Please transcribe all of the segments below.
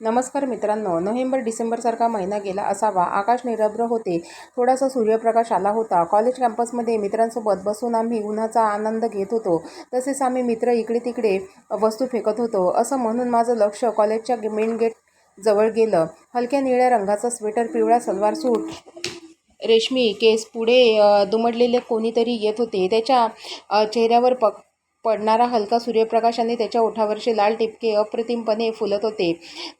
नमस्कार मित्रांनो नोव्हेंबर डिसेंबरसारखा महिना गेला असावा. आकाश निरभ्र होते. थोडासा सूर्यप्रकाश आला होता. कॉलेज कॅम्पसमध्ये मित्रांसोबत बसून आम्ही उन्हाचा आनंद घेत होतो. तसेच आम्ही मित्र इकडे तिकडे वस्तू फेकत होतो. असं म्हणून माझं लक्ष कॉलेजच्या मेन गेट जवळ गेलं. हलक्या निळ्या रंगाचा स्वेटर पिवळा सलवार सूट रेशमी केस पुढे दुमडलेले कोणीतरी येत होते. त्याच्या चेहऱ्यावर पक पडणारा हलका सूर्यप्रकाश आणि त्याच्या ओठावरचे लाल टिपके अप्रतिमपणे फुलत होते.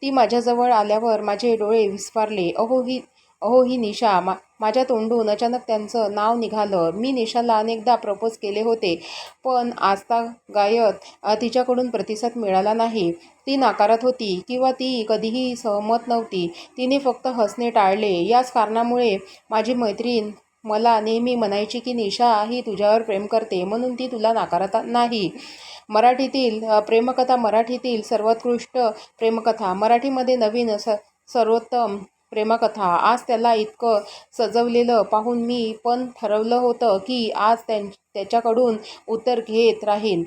ती माझ्याजवळ आल्यावर माझे डोळे विस्फारले. अहो ही अहो ही निशा. मा माझ्या तोंडून अचानक त्यांचं नाव निघालं. मी निशाला अनेकदा प्रपोज केले होते पण आजता गायत तिच्याकडून प्रतिसाद मिळाला नाही. ती नाकारत होती किंवा ती कधीही सहमत नव्हती. तिने फक्त हसणे टाळले. याच कारणामुळे माझी मैत्रीण मला नेहमी म्हणायची की निशा ही तुझ्यावर प्रेम करते म्हणून ती तुला नाकारत नाही. मराठीतील प्रेमकथा मराठीतील सर्वोत्कृष्ट प्रेमकथा मराठीमध्ये नवीन स सर्वोत्तम प्रेमकथा. आज त्याला इतकं सजवलेलं पाहून मी पण ठरवलं होतं की आज त्यां त्याच्याकडून उत्तर घेत राहीन.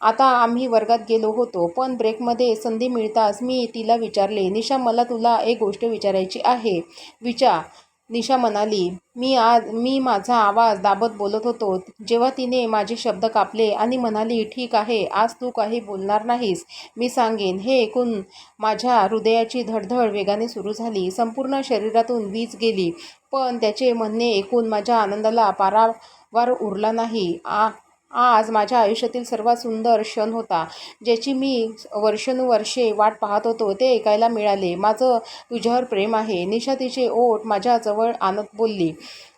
आता आम्ही वर्गात गेलो होतो पण ब्रेकमध्ये संधी मिळताच मी तिला विचारले निशा मला तुला एक गोष्ट विचारायची आहे. विचार. निशा म्हणाली मी आज मी माझा आवाज दाबत बोलत होतो. जेव्हा तिने माझे शब्द कापले आणि म्हणाली ठीक आहे आज तू काही बोलणार नाहीस. मी सांगेन. हे ऐकून माझ्या हृदयाची धडधड वेगाने सुरू झाली. संपूर्ण शरीरातून वीज गेली. पण त्याचे म्हणणे ऐकून माझ्या आनंदाला पारावार उरला नाही. आ आज माझ्या आयुष्यातील सर्वात सुंदर क्षण होता ज्याची मी वर्षानुवर्षे वाट पाहत होतो ते ऐकायला मिळाले. माझं तुझ्यावर प्रेम आहे. निशा तिचे ओठ माझ्याजवळ आणत बोलली.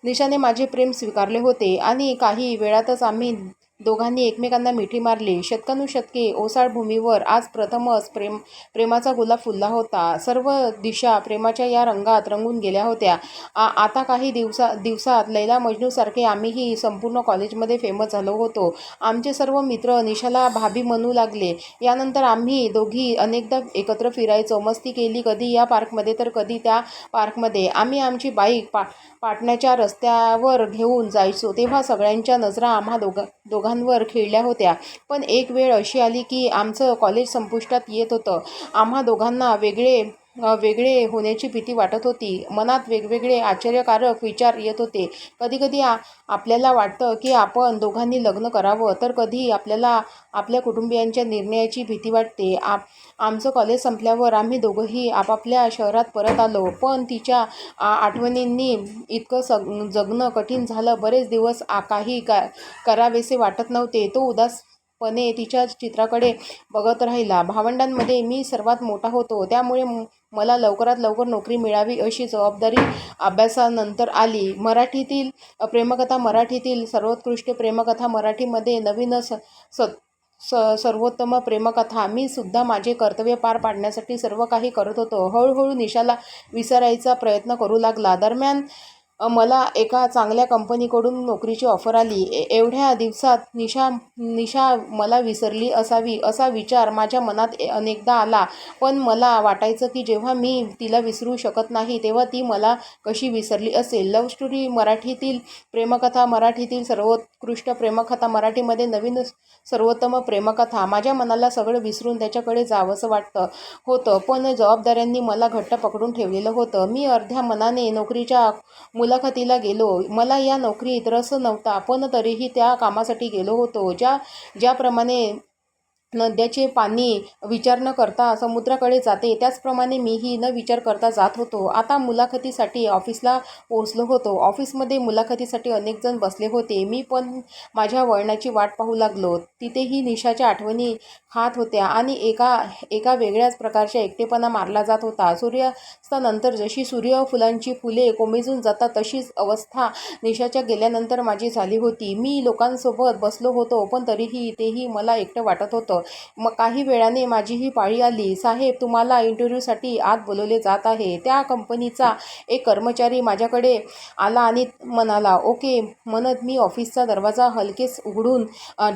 निशाने माझे प्रेम स्वीकारले होते आणि काही वेळातच आम्ही दोघांनी एकमेकांना मिठी मारली. शतकानुशतके ओसाड भूमीवर आज प्रथमच प्रेम प्रेमाचा गुलाब फुलला होता. सर्व दिशा प्रेमाच्या या रंगात रंगून गेल्या होत्या. आ आता काही दिवसा दिवसात लैला मजनूसारखे आम्हीही संपूर्ण कॉलेजमध्ये फेमस झालो होतो. आमचे सर्व मित्र निशाला भाभी म्हणू लागले. यानंतर आम्ही दोघी अनेकदा एकत्र फिरायचो. मस्ती केली कधी या पार्कमध्ये तर कधी त्या पार्कमध्ये. आम्ही आमची बाईक पा पाटण्याच्या रस्त्यावर घेऊन जायचो. तेव्हा सगळ्यांच्या नजरा आम्हा दोघा दोघांवर खेळल्या होत्या. पण एक वेळ अशी आली की आमचं कॉलेज संपुष्टात येत होतं. आम्हा दोघांना वेगळे वेगळे होण्याची भीती वाटत होती. मनात वेगवेगळे आश्चर्यकारक विचार येत होते. कधीकधी आ आपल्याला वाटतं की आपण दोघांनी लग्न करावं तर कधी आपल्याला आपल्या कुटुंबियांच्या निर्णयाची भीती वाटते. आप आमचं कॉलेज संपल्यावर आम्ही दोघंही आपापल्या शहरात परत आलो. पण तिच्या आठवणींनी इतकं सग जगणं कठीण झालं. बरेच दिवस आ काही का करावेसे वाटत नव्हते. तो उदासपणे तिच्या चित्राकडे बघत राहिला. भावंडांमध्ये मी सर्वात मोठा होतो. त्यामुळे मला लवकरात लवकर नोकरी मिळावी अशी जबाबदारी अभ्यासानंतर आली. मराठीतील प्रेमकथा मराठीतील सर्वोत्कृष्ट प्रेमकथा मराठीमध्ये नवीन स स स सर्वोत्तम प्रेमकथा. मी सुद्धा माझे कर्तव्य पार पाडण्यासाठी सर्व काही करत होतो. हळूहळू निशाला विसरायचा प्रयत्न करू लागला. दरम्यान मला एका चांगल्या कंपनीकडून नोकरीची ऑफर आली. ए एवढ्या दिवसात निशा निशा मला विसरली असावी असा विचार माझ्या मनात ए- अनेकदा आला. पण मला वाटायचं की जेव्हा मी तिला विसरू शकत नाही तेव्हा ती मला कशी विसरली असेल? लव्ह स्टोरी मराठीतील प्रेमकथा मराठीतील सर्वोत्कृष्ट प्रेमकथा मराठीमध्ये नवीन सर्वोत्तम प्रेमकथा. माझ्या मनाला सगळं विसरून त्याच्याकडे जावंसं वाटतं होतं पण जबाबदाऱ्यांनी मला घट्ट पकडून ठेवलेलं होतं. मी अर्ध्या मनाने नोकरीच्या मुलाखतीला गेलो. मला या नोकरीत रस नव्हता. पण तरीही त्या कामासाठी गेलो होतो. ज्या ज्याप्रमाणे नद्याचे पाणी विचार न करता समुद्राकडे जाते. त्याचप्रमाणे मीही न विचार करता जात होतो. आता मुलाखतीसाठी ऑफिसला पोहोचलो होतो. ऑफिसमध्ये मुलाखतीसाठी अनेक जण बसले होते. मी पण माझ्या वळणाची वाट पाहू लागलो. तिथेही निशाच्या आठवणी खात होत्या आणि एका एका वेगळ्याच प्रकारच्या एकटेपणा मारला जात होता. सूर्यास्तानंतर जशी सूर्यफुलांची फुले कोमेजून जातात तशीच अवस्था निशाच्या गेल्यानंतर माझी झाली होती. मी लोकांसोबत बसलो होतो पण तरीही तेही मला एकटं वाटत होतं. मग काही वेळाने माझी ही पाळी आली. साहेब तुम्हाला इंटरव्ह्यूसाठी आत बोलवले जात आहे. त्या कंपनीचा एक कर्मचारी माझ्याकडे आला आणि म्हणाला ओके. म्हणत मी ऑफिसचा दरवाजा हलकेच उघडून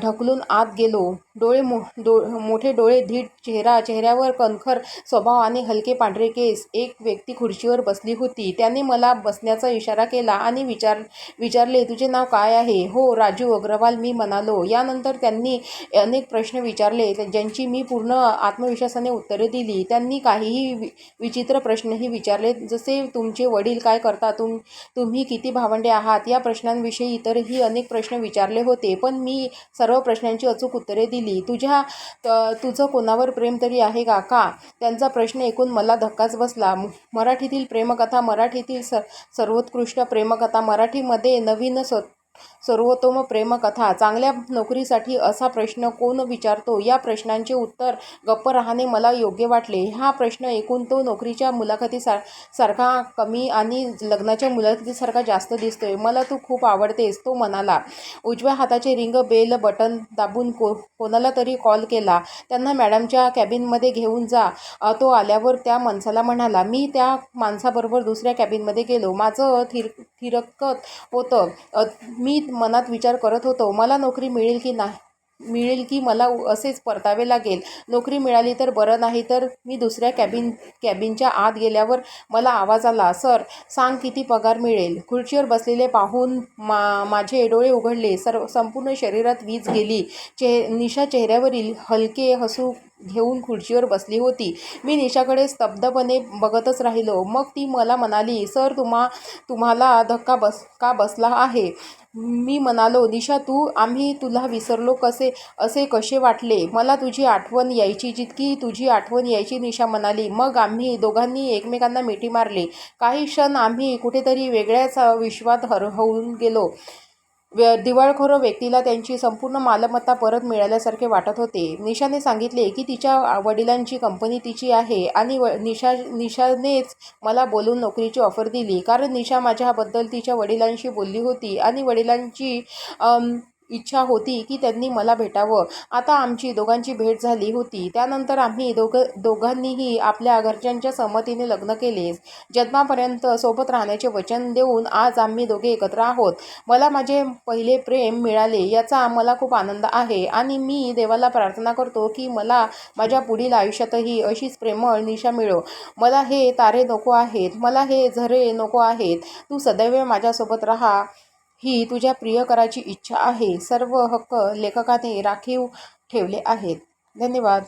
ढकलून आत गेलो. डोळे मो डो मोठे डोळे धीट चेहरा चेहऱ्यावर कणखर स्वभाव आणि हलके पांढरे केस. एक व्यक्ती खुर्चीवर बसली होती. त्याने मला बसण्याचा इशारा केला आणि विचार विचारले तुझे नाव काय आहे? हो राजू अग्रवाल मी म्हणालो. यानंतर त्यांनी अनेक प्रश्न विचार विचारले ज्यांची मी पूर्ण आत्मविश्वासाने उत्तरे दिली त्यांनी काहीही वि विचित्र प्रश्नही विचारले जसे तुमचे वडील काय करता तुम तुम्ही किती भावंडे आहात या प्रश्नांविषयी इतरही अनेक प्रश्न विचारले होते पण मी सर्व प्रश्नांची अचूक उत्तरे दिली. तुझ्या त- तुझं कोणावर प्रेम तरी आहे का? का? त्यांचा प्रश्न ऐकून मला धक्काच बसला. मराठीतील प्रेमकथा मराठीतील स सर्वोत्कृष्ट प्रेमकथा मराठीमध्ये नवीन स सर्वोत्तम प्रेमकथा. चांगल्या नोकरीसाठी असा प्रश्न कोण विचारतो? या प्रश्नांचे उत्तर गप्प राहणे मला योग्य वाटले. हा प्रश्न ऐकून तो नोकरीच्या मुलाखतीसार सारखा कमी आणि लग्नाच्या मुलाखतीसारखा जास्त दिसतोय. मला तू खूप आवडतेस तो म्हणाला. उजव्या हाताचे रिंग बेल बटन दाबून को कोणाला तरी कॉल केला. त्यांना मॅडमच्या कॅबिनमध्ये घेऊन जा. तो आल्यावर त्या माणसाला म्हणाला मी त्या माणसाबरोबर दुसऱ्या कॅबिनमध्ये गेलो. माझं थिर थिरकत होतं. मी मनात विचार करत होतो मला नोकरी मिळेल की नाही? मिळेल की मला असेच परतावे लागेल. नोकरी मिळाली तर बरं नाही तर मी दुसऱ्या कॅबिन कॅबिनच्या आत गेल्यावर मला आवाज आला सर सांग किती पगार मिळेल. खुर्चीवर बसलेले पाहून मा माझे डोळे उघडले. सर्व संपूर्ण शरीरात वीज गेली. चे निशा चेहऱ्यावरील हलके हसू घेऊन खुर्चीवर बसली होती. मी निशाकडे स्तब्धपणे बघतच राहिलो. मग ती मला म्हणाली सर तुम्हा तुम्हाला धक्का बस का बसला आहे? मी म्हणालो दिशा तू आम्ही तुला विसरलो कसे असे कसे वाटले? मला तुझी आठवण यायची जितकी तुझी आठवण यायची निशा म्हणाली. मग आम्ही दोघांनी एकमेकांना मिठी मारली. काही क्षण आम्ही कुठेतरी वेगळ्याच विश्वात हर होऊन गेलो. व्य दिवाळखोर व्यक्तीला त्यांची संपूर्ण मालमत्ता परत मिळाल्यासारखे वाटत होते. निशाने सांगितले की तिच्या वडिलांची कंपनी तिची आहे आणि व निशा निशानेच मला बोलून नोकरीची ऑफर दिली. कारण निशा माझ्याबद्दल तिच्या वडिलांशी बोलली होती आणि वडिलांची इच्छा होती की त्यांनी मला भेटावं. आता आमची दोघांची भेट झाली होती. त्यानंतर आम्ही दोघं दोघांनीही आपल्या घरच्यांच्या संमतीने लग्न केले. जन्मापर्यंत सोबत राहण्याचे वचन देऊन आज आम्ही दोघे एकत्र आहोत. मला माझे पहिले प्रेम मिळाले याचा मला खूप आनंद आहे आणि मी देवाला प्रार्थना करतो की मला माझ्या पुढील आयुष्यातही अशीच प्रेमळ निशा मिळो. मला हे तारे नको आहेत. मला हे झरे नको आहेत. तू सदैव माझ्यासोबत राहा. ही तुझ्या प्रियकराची इच्छा आहे. सर्व हक्क लेखकाने राखीव ठेवले आहेत. धन्यवाद.